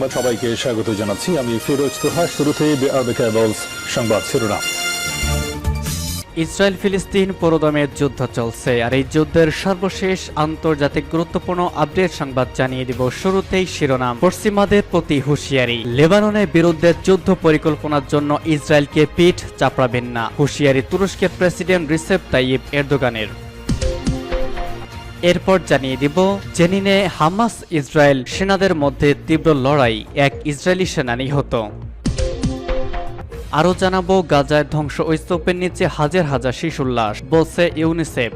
সংবাদ সবাইকে স্বাগত জানাচ্ছি। আমি ফিরোজ তোহা শুরুতেই সংবাদ শিরোনাম। ইসরায়েল ফিলিস্তিন পুরোদমে যুদ্ধ চলছে, আর এই যুদ্ধের সর্বশেষ আন্তর্জাতিক গুরুত্বপূর্ণ আপডেট সংবাদ জানিয়ে দিব শুরুতেই শিরোনাম। পশ্চিমাদের প্রতি হুঁশিয়ারি। লেবাননের বিরুদ্ধে যুদ্ধ পরিকল্পনার জন্য ইসরায়েলকে পিঠ চাপড়াবেন না। হুঁশিয়ারি তুরস্কের প্রেসিডেন্ট রিসেপ তাইয়িব এরদোগানের। এরপর জানিয়ে দিব, জেনিনে হামাস ইসরায়েল সেনাদের মধ্যে তীব্র লড়াই, এক ইসরায়েলি সেনা নিহত। আরও জানাব, গাজায় ধ্বংস ঐস্তপের নিচে হাজার হাজার শিশুর লাশ, বলছে ইউনিসেফ।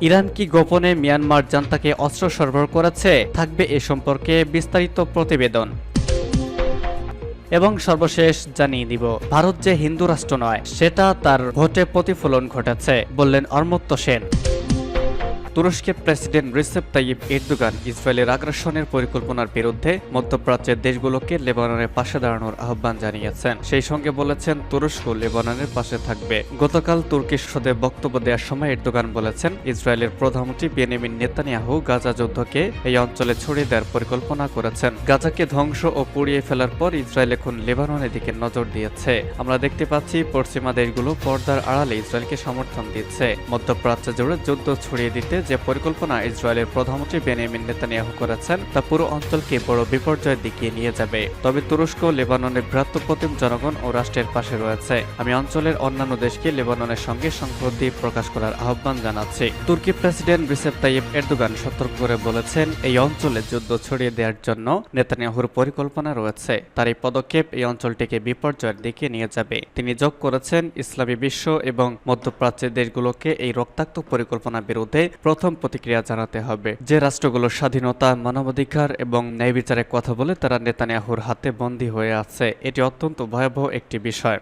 ইরান কি গোপনে মিয়ানমার জান্তাকে অস্ত্র সরবরাহ করেছে? থাকবে এ সম্পর্কে বিস্তারিত প্রতিবেদন। এবং সর্বশেষ জানিয়ে দিব, ভারত যে হিন্দু রাষ্ট্র নয়, সেটা তার ভোটে প্রতিফলন ঘটেছে, বললেন অর্মত্য সেন। তুরস্কের প্রেসিডেন্ট রিসেপ তাইয়িব এরদোগান ইসরায়েলের আগ্রাসনের পরিকল্পনার বিরুদ্ধে মধ্যপ্রাচ্যের দেশগুলোকে লেবাননের পাশে দাঁড়ানোর আহ্বান জানিয়েছেন। সেই সঙ্গে বলেছেন, তুরস্ক লেবাননের পাশে থাকবে। গতকাল তুর্কি সংসদে বক্তব্য দেওয়ার সময় এরদোগান বলেছেন, ইসরায়েলের প্রধানমন্ত্রী বেনিমিন নেতানিয়াহু গাজা যুদ্ধকে এই অঞ্চলে ছড়িয়ে দেওয়ার পরিকল্পনা করেছেন। গাজাকে ধ্বংস ও পুড়িয়ে ফেলার পর ইসরায়েল এখন লেবাননের দিকে নজর দিয়েছে। আমরা দেখতে পাচ্ছি, পশ্চিমা দেশগুলো পর্দার আড়ালে ইসরায়েলকে সমর্থন দিচ্ছে। মধ্যপ্রাচ্য জুড়ে যুদ্ধ ছড়িয়ে দিতে যে পরিকল্পনা ইসরায়েলের প্রধানমন্ত্রী বেনিয়ামিন নেতানিয়াহু করেছেন, তা পুরো অঞ্চলকে বড় বিপর্যয়ের দিকে নিয়ে যাবে। তবে তুরস্ক, লেবাননের ভ্রাতৃপ্রতিম জনগণ ও রাষ্ট্রের পাশে রয়েছে। আমি অঞ্চলের অন্যান্য দেশকে লেবাননের সঙ্গে সংহতি প্রকাশ করার আহ্বান জানাচ্ছি। তুর্কি প্রেসিডেন্ট রিসেপ তাইয়েব এরদোগান সতর্ক করে বলেছেন, এই অঞ্চলে যুদ্ধ ছড়িয়ে দেওয়ার জন্য নেতানিয়াহুর পরিকল্পনা রয়েছে। তার এই পদক্ষেপ এই অঞ্চলটিকে বিপর্যয়ের দিকে নিয়ে যাবে। তিনি যোগ করেছেন, ইসলামী বিশ্ব এবং মধ্যপ্রাচ্যের দেশগুলোকে এই রক্তাক্ত পরিকল্পনা বিরুদ্ধে প্রথম প্রতিক্রিয়া জানাতে হবে। যে রাষ্ট্রগুলো স্বাধীনতা, মানবাধিকার এবং ন্যায় বিচারের কথা বলে, তারা নেতানিয়াহুর হাতে বন্দী হয়ে আছে। এটি অত্যন্ত ভয়াবহ একটি বিষয়।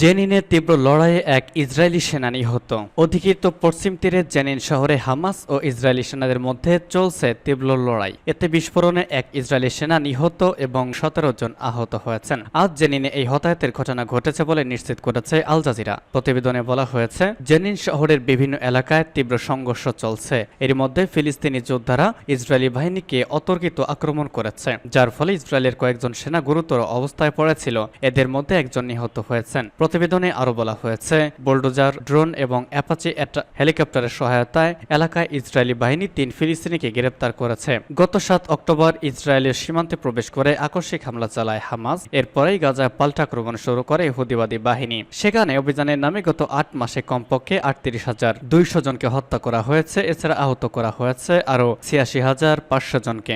জেনিনে তীব্র লড়াইয়ে এক ইসরায়েলি সেনা নিহত। অধিকৃত পশ্চিম তীরে জেনিন শহরে হামাস ও ইসরায়েলি সেনাদের মধ্যে চলছে তীব্র লড়াই। এতে বিস্ফোরণে এক ইসরায়েলি সেনা নিহত এবং সতেরো জন আহত হয়েছেন। আজ জেনিনে এই হতাহতের ঘটনা ঘটেছে বলে নিশ্চিত করেছে আল জাজিরা। প্রতিবেদনে বলা হয়েছে, জেনিন শহরের বিভিন্ন এলাকায় তীব্র সংঘর্ষ চলছে। এর মধ্যে ফিলিস্তিনি যোদ্ধারা ইসরায়েলি বাহিনীকে অতর্কিত আক্রমণ করেছে, যার ফলে ইসরায়েলের কয়েকজন সেনা গুরুতর অবস্থায় পড়েছিল। এদের মধ্যে একজন নিহত হয়েছেন। প্রতিবেদনে আরও বলা হয়েছে, বোলডোজার, ড্রোন এবং অ্যাপাচি হেলিকপ্টারের সহায়তায় এলাকায় ইসরায়েলি বাহিনী তিন ফিলিস্তিনিকে গ্রেপ্তার করেছে। গত সাত অক্টোবর ইসরায়েলের সীমান্তে প্রবেশ করে আকস্মিক হামলা চালায় হামাস। এরপরেই গাজায় পাল্টা আক্রমণ শুরু করে ইহুদিবাদী বাহিনী। সেখানে অভিযানের নামে গত আট মাসে কমপক্ষে আটত্রিশ হাজার দুইশো জনকে হত্যা করা হয়েছে, এছাড়া আহত করা হয়েছে আরও ছিয়াশি হাজার পাঁচশো জনকে।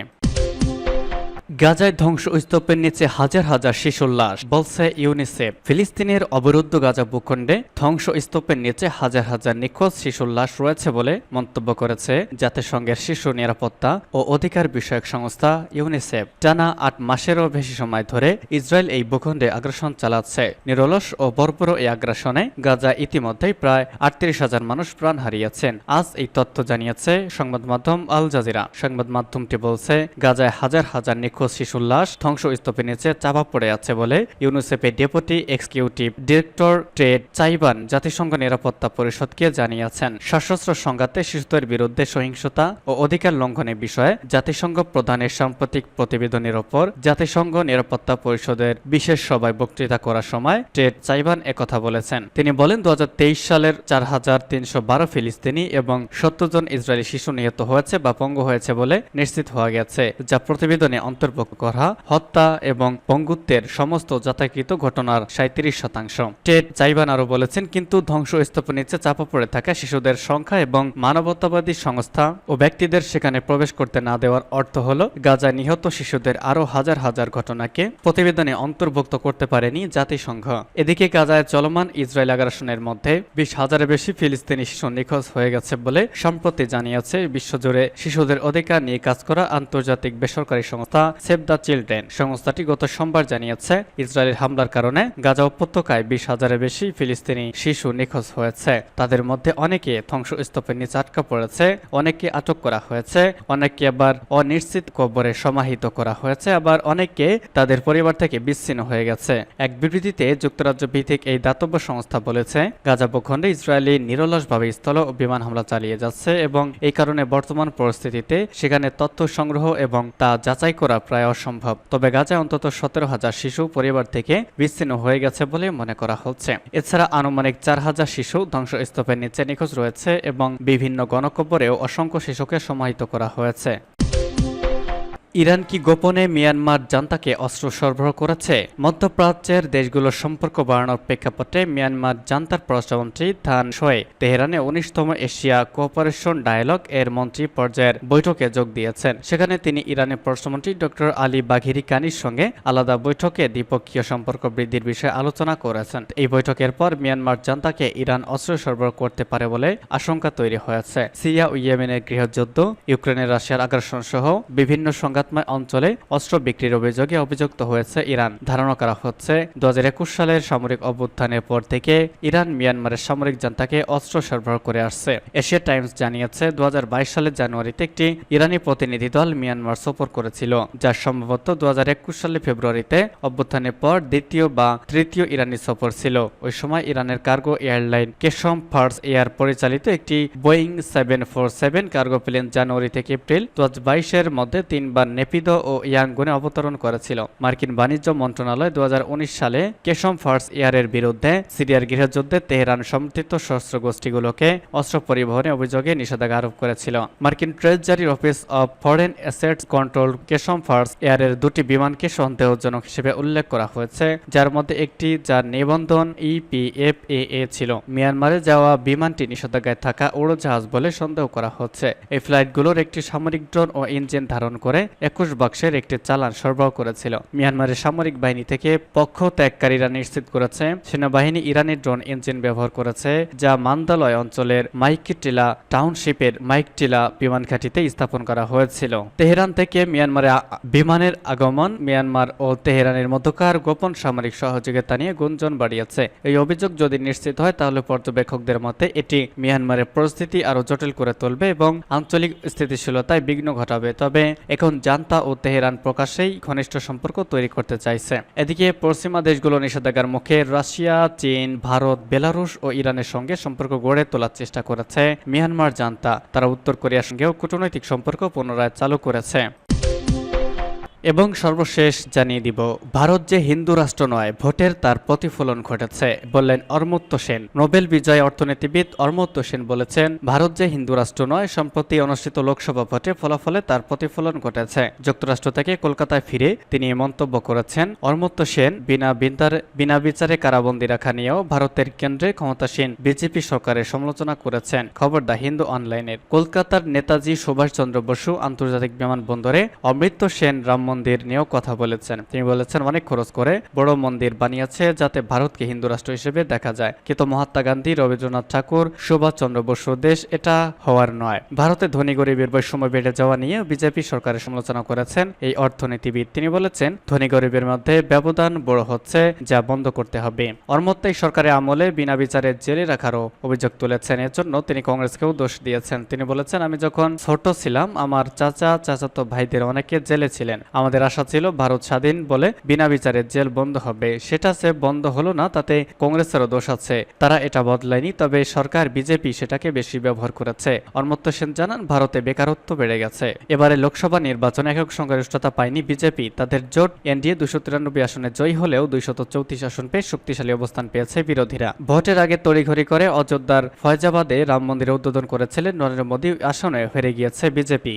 গাজায় ধ্বংস স্তূপের নিচে হাজার হাজার শিশুর লাশ, বলছে ইউনিসেফ। ফিলিস্তিনের অবরুদ্ধ গাজা ভূখণ্ডে ধ্বংস স্তূপের নিচে হাজার হাজার নিখোঁজ শিশুর লাশ রয়েছে বলে মন্তব্য করেছে জাতিসংঘের শিশু নিরাপত্তা ও অধিকার বিষয়ক সংস্থা ইউনিসেফ। টানা আট মাসেরও বেশি সময় ধরে ইসরায়েল এই ভূখণ্ডে আগ্রাসন চালাচ্ছে। নিরলস ও বর্বর এই আগ্রাসনে গাজা ইতিমধ্যেই প্রায় আটত্রিশ হাজার মানুষ প্রাণ হারিয়েছেন। আজ এই তথ্য জানিয়েছে সংবাদ মাধ্যম আল জাজিরা। সংবাদ মাধ্যমটি বলছে, গাজায় হাজার হাজার নিখোঁজ শিশুর লাশ ধ্বংস স্তূপের নিচে চাপা পড়ে আছে বলে ইউনিসেফের ডেপুটি এক্সিকিউটিভ ডিরেক্টর ট্রেড চাইবান জাতিসংঘ নিরাপত্তা পরিষদকে জানিয়েছেন। সশস্ত্র সংঘাতে শিশুদের বিরুদ্ধে সহিংসতা ও অধিকার লঙ্ঘনের বিষয়ে জাতিসংঘ প্রধানের সাম্প্রতিক প্রতিবেদনের ওপর জাতিসংঘ নিরাপত্তা পরিষদের বিশেষ সভায় বক্তৃতা করার সময় ট্রেড চাইবান একথা বলেছেন। তিনি বলেন দু হাজার তেইশ সালের চার হাজার তিনশো বারো ফিলিস্তিনি এবং সত্তর জন ইসরায়েলি শিশু নিহত হয়েছে বা পঙ্গু হয়েছে বলে নিশ্চিত হওয়া গেছে, যা প্রতিবেদনে অন্তর্ভুক্ত করা, হত্যা এবং পঙ্গুত্বের সমস্ত যথাকৃত ঘটনার সাঁত্রিশ শতাংশ। টেড চাইবান আরও বলেছেন, কিন্তু ধ্বংস স্তূপের নিচে চাপা পড়ে থাকা শিশুদের সংখ্যা এবং মানবতাবাদী সংস্থা ও ব্যক্তিদের সেখানে প্রবেশ করতে না দেওয়ার অর্থ হল গাজা নিহত শিশুদের আরও হাজার হাজার ঘটনাকে প্রতিবেদনে অন্তর্ভুক্ত করতে পারেনি জাতিসংঘ। এদিকে গাজায় চলমান ইসরায়েল আগ্রাসনের মধ্যে বিশ হাজারের বেশি ফিলিস্তিনি শিশু নিখোঁজ হয়ে গেছে বলে সম্প্রতি জানিয়েছে, বিশ্বজুড়ে শিশুদের অধিকার নিয়ে কাজ করা আন্তর্জাতিক বেসরকারি সংস্থা সেভ দ্য চিলড্রেন সংস্থাটি গত সোমবার জানিয়েছে, ইসরায়েলের হামলার কারণে গাজা উপত্যকায় বিশ হাজারের বেশি ফিলিস্তিনি শিশু নিখোঁজ হয়েছে। তাদের মধ্যে অনেকে ধ্বংসস্তূপের নিচে আটকা পড়েছে, অনেককে আটক করা হয়েছে, অনেককে আবার অনিশ্চিত কবরে সমাহিত করা হয়েছে, আবার অনেককে তাদের পরিবার থেকে বিচ্ছিন্ন হয়ে গেছে। এক বিবৃতিতে যুক্তরাজ্য ভিত্তিক এই দাতব্য সংস্থা বলেছে, গাজা ভূখণ্ডে ইসরায়েলি নিরলসভাবে স্থল ও বিমান হামলা চালিয়ে যাচ্ছে এবং এই কারণে বর্তমান পরিস্থিতিতে সেখানে তথ্য সংগ্রহ এবং তা যাচাই করা প্রায় অসম্ভব। তবে গাজায় অন্তত সতেরো হাজার শিশু পরিবার থেকে বিচ্ছিন্ন হয়ে গেছে বলে মনে করা হচ্ছে। এছাড়া আনুমানিক চার হাজার শিশু ধ্বংসস্তূপের নিচে নিখোঁজ রয়েছে এবং বিভিন্ন গণকবরেও অসংখ্য শিশুকে সমাহিত করা হয়েছে। ইরান কি গোপনে মিয়ানমার জান্তাকে অস্ত্র সরবরাহ করেছে? মধ্যপ্রাচ্যের দেশগুলোর সম্পর্ক বাড়ানোর প্রেক্ষাপটে মিয়ানমার জান্তার পররাষ্ট্রমন্ত্রী থান শোয়ে তেহরানে উনিশতম এশিয়া কোঅপারেশন ডায়ালগ এর মন্ত্রী পর্যায়ের বৈঠকে যোগ দিয়েছেন। সেখানে তিনি ইরানের পররাষ্ট্রমন্ত্রী ডক্টর আলী বাঘিরি কানির সঙ্গে আলাদা বৈঠকে দ্বিপক্ষীয় সম্পর্ক বৃদ্ধির বিষয়ে আলোচনা করেছেন। এই বৈঠকের পর মিয়ানমার জান্তাকে ইরান অস্ত্র সরবরাহ করতে পারে বলে আশঙ্কা তৈরি হয়েছে। সিরিয়া ও ইয়েমেনের গৃহযুদ্ধ, ইউক্রেনের রাশিয়ার আগ্রাসন সহ বিভিন্ন সংঘাতময় অঞ্চলে অস্ত্র বিক্রির অভিযোগে অভিযুক্ত হয়েছে ইরান। ধারণা করা হচ্ছে দু সালের সামরিক অভ্যুত্থানের পর থেকে ইরান মিয়ানমারের সামরিক জান্তাকে অস্ত্র সরবরাহ করে আসছে। এশিয়া টাইমস জানিয়েছে দু সালের জানুয়ারিতে একটি ইরানি প্রতিনিধি দল মিয়ানমার সফর করেছিল, যা সম্ভবত দু সালের ফেব্রুয়ারিতে অভ্যুত্থানের পর দ্বিতীয় বা তৃতীয় ইরানি সফর ছিল। ওই সময় ইরানের cargo airline Qeshm Fars air পরিচালিত একটি Boeing seven four seven cargo plane জানুয়ারি থেকে এপ্রিল দু এর মধ্যে তিনবার নেপিদো ও ইয়াঙ্গুনে অবতরণ করেছিল। মার্কিন বাণিজ্য মন্ত্রণালয় দু সালে কেশম ফার্স এয়ারের বিরুদ্ধে সিরিয়ার গৃহযুদ্ধে তেহরান সমর্থিত সশস্ত্র গোষ্ঠীগুলোকে অস্ত্র পরিবহনে অভিযোগে নিষেধাজ্ঞা আরোপ করেছিল। মার্কিন ট্রেজারির office of foreign assets control Qeshm Fars এয়ারের দুটি বিমানকে সন্দেহজনক হিসেবে উল্লেখ করা হয়েছে, যার মধ্যে একটি যার নিবন্ধন E ইপিএফএএ ছিল। মিয়ানমারে যাওয়া বিমানটি নিষেধাজ্ঞায় থাকা উড়োজাহাজ বলে সন্দেহ করা হচ্ছে। এই ফ্লাইটগুলোর একটি সামরিক ড্রোন ও ইঞ্জিন ধারণ করে একুশ বাক্সের একটি চালান সরবরাহ করেছিল। মিয়ানমারের সামরিক বাহিনী থেকে পক্ষ ত্যাগকারীরা নিশ্চিত করেছে, সেনাবাহিনী ইরানি ড্রোন ইঞ্জিন ব্যবহার করেছে, যা মান্দালয় অঞ্চলের মাইকটিলা টাউনশিপের মাইকটিলা বিমান ঘাঁটিতে স্থাপন করা হয়েছিল। তেহরান থেকে মিয়ানমারে বিমানের আগমন, মিয়ানমার ও তেহরানের মধ্যকার গোপন সামরিক সহযোগিতা নিয়ে গুঞ্জন বাড়িয়েছে। এই অভিযোগ যদি নিশ্চিত হয়, তাহলে পর্যবেক্ষকদের মতে এটি মিয়ানমারের পরিস্থিতি আরও জটিল করে তুলবে এবং আঞ্চলিক স্থিতিশীলতায় বিঘ্ন ঘটাবে। তবে এখন জান্তা ও তেহরান প্রকাশ্যেই ঘনিষ্ঠ সম্পর্ক তৈরি করতে চাইছে। এদিকে পশ্চিমা দেশগুলো নিষেধাজ্ঞার মুখে রাশিয়া, চীন, ভারত, বেলারুশ ও ইরানের সঙ্গে সম্পর্ক গড়ে তোলার চেষ্টা করেছে মিয়ানমার জান্তা। তারা উত্তর কোরিয়ার সঙ্গেও কূটনৈতিক সম্পর্ক পুনরায় চালু করেছে। এবং সর্বশেষ জানিয়ে দিব, ভারত যে হিন্দু রাষ্ট্র নয়, ভোটের তার প্রতিফলন ঘটেছে, বললেন অর্মত্য সেন। নোবেল বিজয় অর্থনীতিবিদ অর্মত্য সেন বলেছেন, ভারত যে হিন্দু রাষ্ট্র নয়, সম্প্রতি অনুষ্ঠিত লোকসভা ভোটে ফলাফলে তার প্রতিফলন ঘটেছে। যুক্তরাষ্ট্র থেকে কলকাতায় ফিরে তিনি মন্তব্য করেছেন অর্মত্য সেন বিনা বিন্দার, বিনা বিচারে কারাবন্দী রাখা নিয়েও ভারতের কেন্দ্রে ক্ষমতাসীন বিজেপি সরকারের সমালোচনা করেছেন। খবর দা হিন্দু অনলাইনের। কলকাতার নেতাজি সুভাষচন্দ্র বসু আন্তর্জাতিক বিমানবন্দরে অমৃত্য সেন রাম মন্দির নিয়েও কথা বলেছেন। তিনি বলেছেন, অনেক খরচ করে বড় মন্দির বানিয়েছে যাতে ভারতকে হিন্দু রাষ্ট্র হিসেবে দেখা যায়। কিন্তু মহাত্মা গান্ধী, রবীন্দ্রনাথ ঠাকুর, সুভাষচন্দ্র বসুর দেশ এটা হওয়ার নয়। ভারতে ধনী গরিবের বৈষম্য বেড়ে যাওয়া নিয়ে বিজেপি সরকারের সমালোচনা করেছেন এই অর্থনীতিবিদ। তিনি বলেছেন, ধনী গরিবের মধ্যে ব্যবধান বড় হচ্ছে, যা বন্ধ করতে হবে। অর্মত্যাই সরকারের আমলে বিনা বিচারে জেলে রাখারও অভিযোগ তুলেছেন। এর জন্য তিনি কংগ্রেসকেও দোষ দিয়েছেন। তিনি বলেছেন, আমি যখন ছোট ছিলাম, আমার চাচা, চাচাতো ভাইদের অনেকে জেলে ছিলেন। আমাদের আশা ছিল, ভারত স্বাধীন বলে বিনা বিচারে জেল বন্ধ হবে। সেটা সে বন্ধ হলো না, তাতে কংগ্রেসেরও দোষ আছে। তারা এটা বদলায়নি, তবে সরকার বিজেপি সেটাকে বেশি ব্যবহার করেছে। অর্মত্য সেন জানান, ভারতে বেকারত্ব বেড়ে গেছে। এবারে লোকসভা নির্বাচনে, একক সংখ্যাগরিষ্ঠতা পায়নি বিজেপি। তাদের জোট এনডিএ দুশো তিরানব্বই আসনে জয়ী হলেও দুইশত চৌত্রিশ আসন পেয়ে শক্তিশালী অবস্থান পেয়েছে বিরোধীরা। ভোটের আগে তড়িঘড়ি করে অযোধ্যার ফয়জাবাদে রাম মন্দিরে উদ্বোধন করেছিলেন নরেন্দ্র মোদী, আসনে হেরে গিয়েছে বিজেপি।